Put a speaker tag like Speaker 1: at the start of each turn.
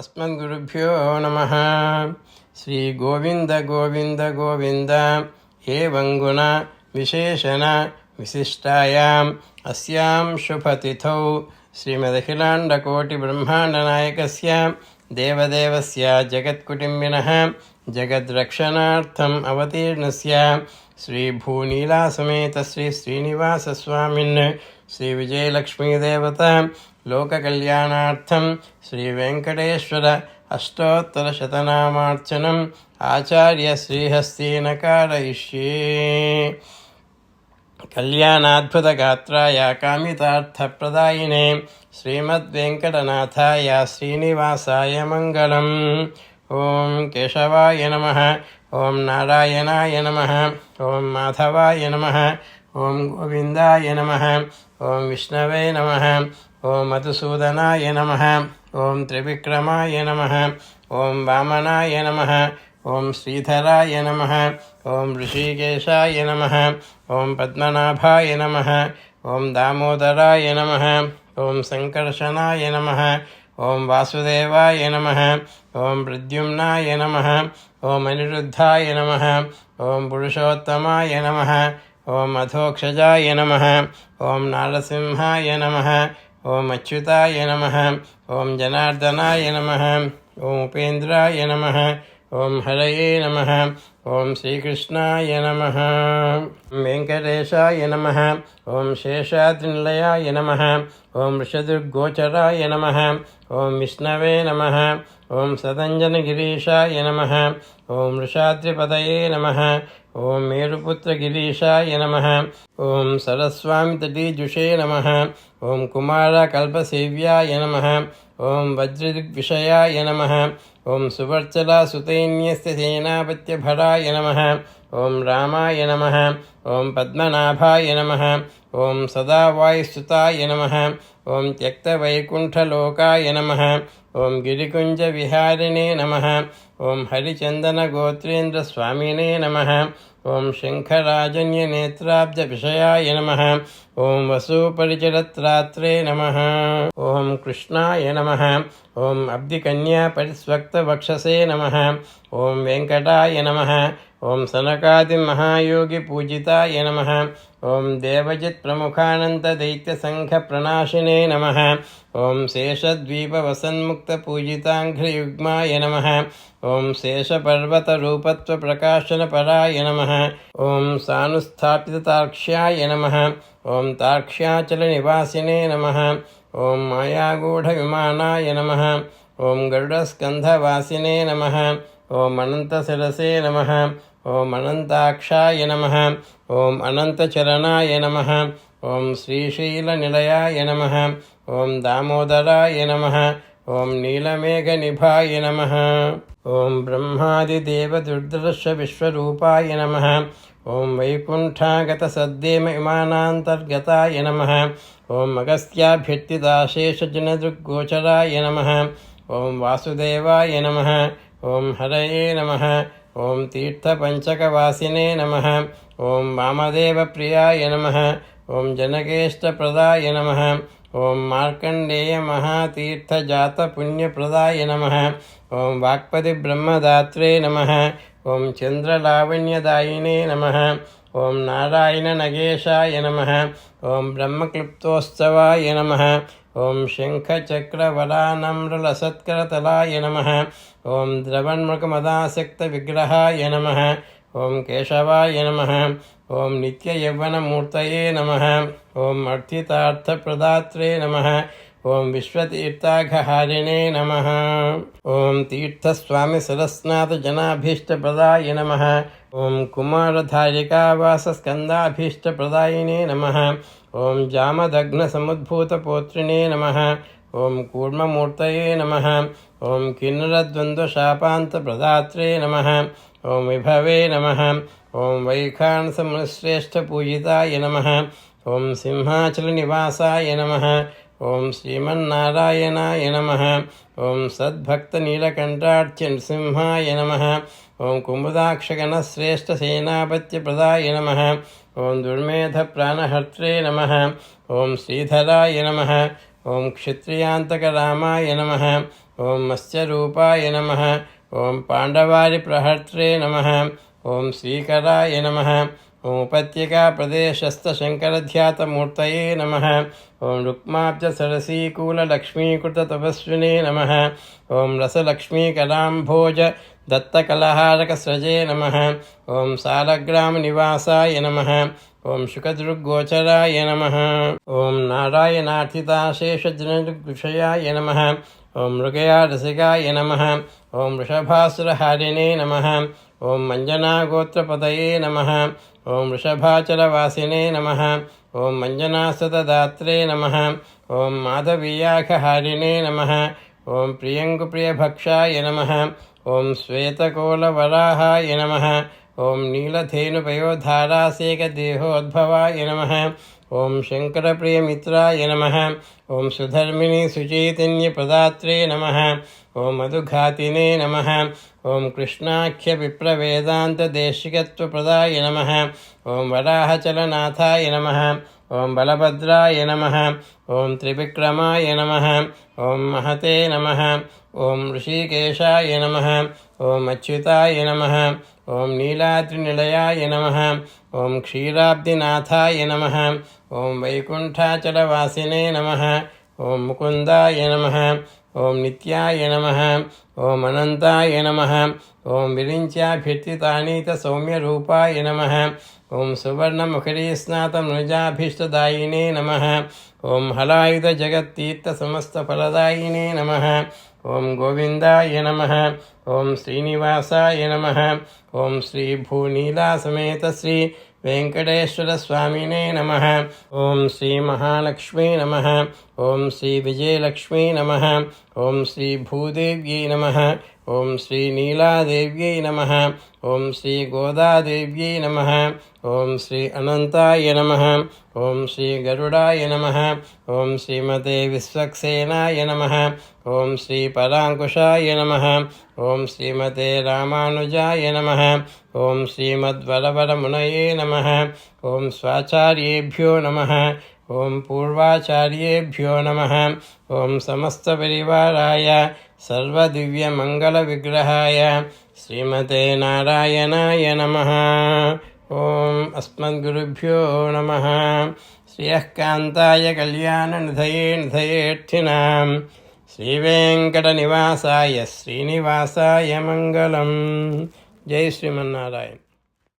Speaker 1: अस्मद्गुरुभ्यो नमः। श्रीगोविन्द गोविन्द गोविन्द एवं गुण विशेषण विशिष्टायाम् अस्यां शुभतिथौ। श्रीमदखिलाण्डकोटिब्रह्माण्डनायकस्य देवदेवस्य जगत्कुटुम्बिनः जगद्रक्षणार्थम् अवतीर्णस्य श्री श्रीविजयलक्ष्मीदेवता लोककल्याणार्थं श्रीवेङ्कटेश्वर अष्टोत्तरशतनामार्चनम् आचार्यश्रीहस्तेन कारयिष्ये कल्याणाद्भुतगात्राय कामितार्थप्रदायिने श्रीमद्वेङ्कटनाथाय श्रीनिवासाय मङ्गलम्। ॐ केशवाय नमः, ॐ नारायणाय नमः, ॐ माधवाय नमः, ॐ गोविन्दाय नमः, ॐ विष्णवे नमः ॐ मधुसूदनाय नमः ॐ त्रिविक्रमाय नमः ॐ वामनाय नमः ॐ श्रीधराय नमः ॐ ऋषिकेशाय नमः ॐ पद्मनाभाय नमः ॐ दामोदराय नमः ॐ सङ्कर्षणाय नमः ॐ वासुदेवाय नमः ॐ प्रद्युम्नाय नमः ॐ अनिरुद्धाय नमः ॐ पुरुषोत्तमाय नमः ॐ अधोक्षजाय नमः ॐ नारसिंहाय नमः ॐ अच्युताय नम ओम जनार्दनाय नम ओम उपेन्द्राय नम ओम हरये नमः ॐ श्रीकृष्णाय नमः वेङ्कटेशाय नमः ॐ शेषाद्रिनिलयाय नमः ॐ वृषदुर्गोचराय नमः ॐ विष्णवे नमः ॐ सदञ्जनगिरीशाय नमः ॐ वृषाद्रिपदये नमः ॐ मेरुपुत्रगिरीशाय नमः ॐ सरस्वामितटीजुषे नमः ॐ कुमारकल्पसेव्याय नमः ॐ वज्रदिग्विषयाय नमः। ॐ सुवर्चलासुतैन्यस्य सेनापत्यभराय नमः। ॐ रामाय नमः। ॐ पद्मनाभाय नमः। ॐ सदा वायुस्तुताय नमः। ॐ त्यक्तवैकुण्ठलोकाय नमः। ॐ गिरिकुञ्जविहारिणे नमः। ॐ हरिचन्दनगोत्रेन्द्रस्वामिने नमः। ॐ शङ्खराजन्यनेत्राब्जविषयाय नमः। ॐ वसुपरिचरत्रात्रे नमः। ॐ कृष्णाय नमः। ॐ अब्धिकन्यापरिस्वक्तवक्षसे नम। ॐ वेङ्कटाय नमः। ॐ सनकादिमहायोगिपूजिताय नमः। ॐ देवजित्प्रमुखानन्तदैत्यसङ्घप्रणाशिने नमः। ॐ शेषद्वीपवसन्मुक्तपूजिताङ्घ्रियुग्माय नमः। ॐ शेषपर्वतरूपत्वप्रकाशनपराय नमः। ॐ सानुस्थापिततार्क्ष्याय नमः। ॐ तार्क्ष्याचलनिवासिने नमः। ॐ मायागूढविमानाय नमः। ॐ गरुडस्कन्धवासिने नमः। ॐ अनन्तशिरसे नमः। ॐ अनन्ताक्षाय नमः ॐ अनन्तचरणाय नमः ॐ श्रीशैलनिलयाय नमः ॐ दामोदराय नमः ॐ नीलमेघनिभाय नमः ॐ ब्रह्मादिदेवदुर्दर्शविश्वरूपाय नमः ॐ वैकुण्ठागतसद्देम विमानान्तर्गताय नमः ॐ अगस्त्याभ्यर्थिताशेषजनदृग्गोचराय नमः ॐ वासुदेवाय नमः ॐ हरये नमः ॐ तीर्थपञ्चकवासिने नमः। ॐ वामदेवप्रियाय नमः। ॐ जनकेष्टप्रदाय नमः। ॐ मार्कण्डेयमहातीर्थजातपुण्यप्रदाय नमः। ॐ वाक्पतिब्रह्मदात्रे नमः। ॐ चन्द्रलावण्यदायिने नमः। ॐ नारायणनगेशाय नमः। ॐ ब्रह्मक्लुप्तोत्सवाय नमः। ॐ शङ्खचक्रवलानम्रलसत्करतलाय नमः। ॐ द्रवन्मुखमदासक्तविग्रहाय नमः। ॐ केशवाय नमः। ॐ नित्ययौवनमूर्तये नमः। ॐ अर्थितार्थप्रदात्रे नमः। ॐ विश्वतीर्थाघहारिणे नमः। ॐ तीर्थस्वामिसरस्नाथजनाभीष्टप्रदाय नमः। ॐ कुमारधारिकावासस्कन्दाभीष्टप्रदायिने नमः। ॐ जामदग्नसमुद्भूतपोत्रिणे नमः। ॐ कूर्ममूर्तये नमः। ॐ किन्नरद्वन्द्वशापान्तप्रदात्रे नमः। ॐ विभवे नमः। ॐ वैखानसमुश्रेष्ठपूजिताय नमः। ॐ सिंहाचलनिवासाय नमः। ॐ श्रीमन्नारायणाय नमः। ॐ सद्भक्तनीलकण्ठार्च्यनृसिंहाय नमः। ॐ कुमुदाक्षगणश्रेष्ठसेनापत्यप्रदाय नमः। ॐ दुर्मेधप्राणहर्त्रे नमः। ॐ श्रीधराय नमः। ॐ क्षत्रियान्तकरामाय नमः। ॐ मत्स्यरूपाय नमः। ॐ पाण्डवारिप्रहर्त्रे नमः। ॐ श्रीकराय नमः। उपत्यकाप्रदेशस्थशङ्करध्यातमूर्तये नमः। ॐ रुक्माब्जसरसीकूललक्ष्मीकृततपस्विने नमः। ॐ रसलक्ष्मीकलाम्भोज दत्तकलहारकस्रजे नमः। ॐ सालग्रामनिवासाय नमः। ॐ शुकदृग्गोचराय नमः। ॐ नारायणार्थिताशेषजनदृग्विषयाय नमः। ॐ मृगयारसिकाय नमः। ॐ वृषभासुरहारिणे नमः। ॐ मञ्जनागोत्रपदये नमः। ॐ वृषभाचलवासिने नमः। ॐ मञ्जनासतदात्रे नमः। ॐ माधवीयाखहारिणे नमः। ॐ प्रियङ्कुप्रियभक्षाय नम। ओं श्वेतकोलवराहाय नमः। ॐ नीलधेनुपयोधारासेकदेहोद्भवाय नमः ॐ शङ्करप्रियमित्राय नमः ॐ सुधर्मिणि सुचैतन्यप्रदात्रे नमः ॐ मधुघातिने नमः ॐ कृष्णाख्यविप्रवेदान्तदेशिकत्वप्रदाय नमः ॐ वराहचलनाथाय नमः ॐ बलभद्राय नमः ॐ त्रिविक्रमाय नमः ॐ महते नमः ॐ ऋषिकेशाय नमः ॐ अच्युताय नमः ॐ नीलाद्रिनिलयाय नमः। ॐ क्षीराब्दिनाथाय नमः। ॐ वैकुण्ठाचलवासिने नमः। ॐ मुकुन्दाय नमः। ॐ नित्याय नमः। ॐ अनन्ताय नमः। ॐ विरिञ्च्याभ्यर्थितानीतसौम्यरूपाय नमः। ॐ सुवर्णमुखरीस्नातमृजाभीष्टदायिने नमः। ॐ हलायुधजगत्तीर्थसमस्तफलदायिने नमः। ॐ गोविन्दाय नम। ॐ श्रीनिवासाय नमः। श्री श्रीभूनीलासमेत श्री वेङ्कटेश्वरस्वामिने श्री महालक्ष्मी श्रीमहालक्ष्मी नमः ॐ श्रीविजयलक्ष्मी नमः ॐ श्रीभूदेव्यै नमः ॐ श्रीनीलादेव्यै नमः ॐ श्रीगोदादेव्यै नमः ॐ श्री अनन्ताय नमः ॐ श्रीगरुडाय नमः ॐ श्रीमते विश्वक्सेनाय नमः ॐ श्रीपराङ्कुशाय नमः ॐ श्रीमते रामानुजाय नमः ॐ श्रीमद्वरवरमुनये नमः ॐ स्वाचार्येभ्यो नमः ఓం పూర్వాచార్యేభ్యో నమ. ఓం సమస్తపరివారాయ సర్వదివ్యమంగళవిగ్రహాయ శ్రీమతే నారాయణాయ నమ. ఓం అస్మద్గురుభ్యో నమ. శ్రియకాంతాయ కళ్యాణనిధయే నిధయేర్థినాం శ్రీవేంకటనివాసాయ శ్రీనివాసాయ మంగళం. జై శ్రీమన్నారాయణ.